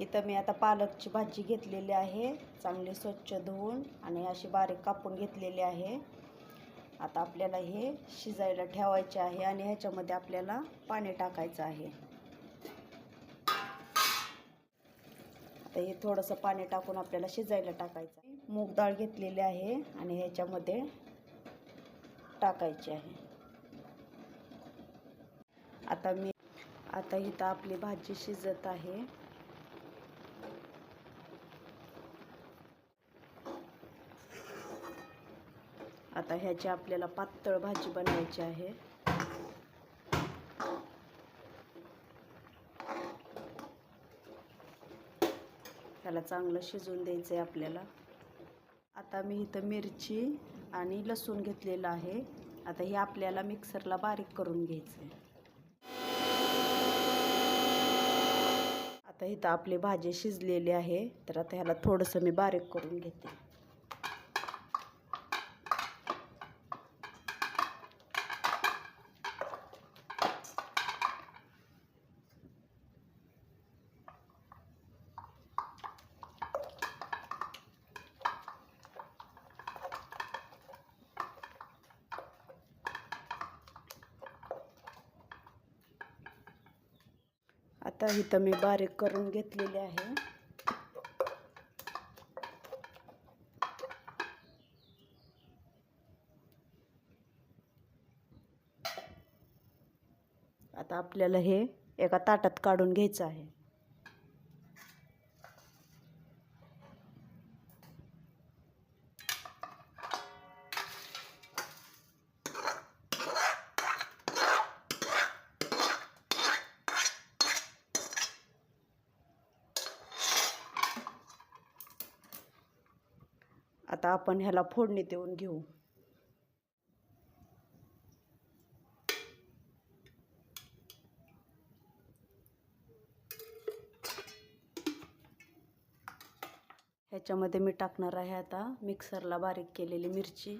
इथं मी आता पालकची भाजी घेतलेली आहे. चांगली स्वच्छ धुवून आणि अशी बारीक कापून घेतलेली आहे. आता आपल्याला हे शिजायला ठेवायचे आहे आणि ह्याच्यामध्ये आपल्याला पाणी टाकायचं आहे. आता हे थोडंसं पाणी टाकून आपल्याला शिजायला टाकायचं आहे. मूग डाळ घेतलेली आहे आणि ह्याच्यामध्ये टाकायची आहे. आता मी आता इथं आपली भाजी शिजत आहे. आता ह्याची आपल्याला पातळ भाजी बनवायची आहे. त्याला चांगलं शिजवून द्यायचं आहे आपल्याला. आता मी इथं मिरची आणि लसूण घेतलेलं आहे. आता हे आपल्याला मिक्सरला बारीक करून घ्यायचं आहे आता इथं आपली भाजी शिजलेली आहे. तर आता ह्याला थोडंसं मी बारीक करून घेते. आता इथं मी बारीक करून घेतलेली आहे. आता आपल्याला हे एका ताटात काढून घ्यायचं आहे. आता आपण ह्याला फोडणी देऊन घेऊ. ह्याच्यामध्ये मी टाकणार आहे आता मिक्सरला बारीक केलेली मिरची.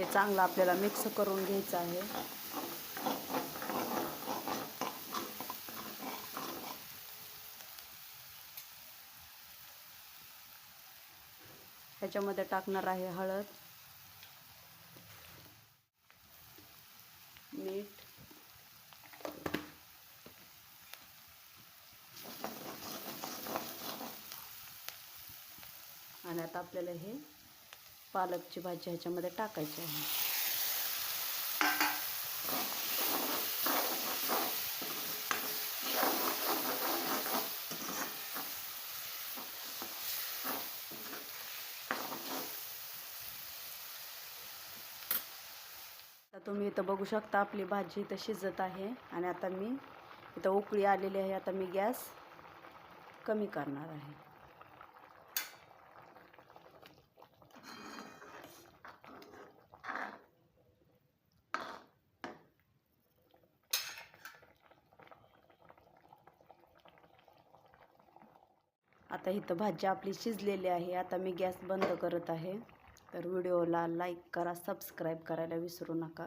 हे चांगलं आपल्याला मिक्स करून घ्यायचं आहे. ह्याच्यामध्ये टाकणार आहे हळद. मीठ. आणि आता आपल्याला हे पालकची भाजी ह्याच्यामध्ये टाकायची आहे. आता तुम्ही इथं बघू शकता आपली भाजी इथं शिजत आहे आणि आता मी इथं उकळी आलेली आहे. आता मी गॅस कमी करणार आहे. आता इथं भाज्या आपली शिजलेली आहे. आता मी गॅस बंद करत आहे. तर व्हिडिओला लाईक करा सबस्क्राईब करायला विसरू नका.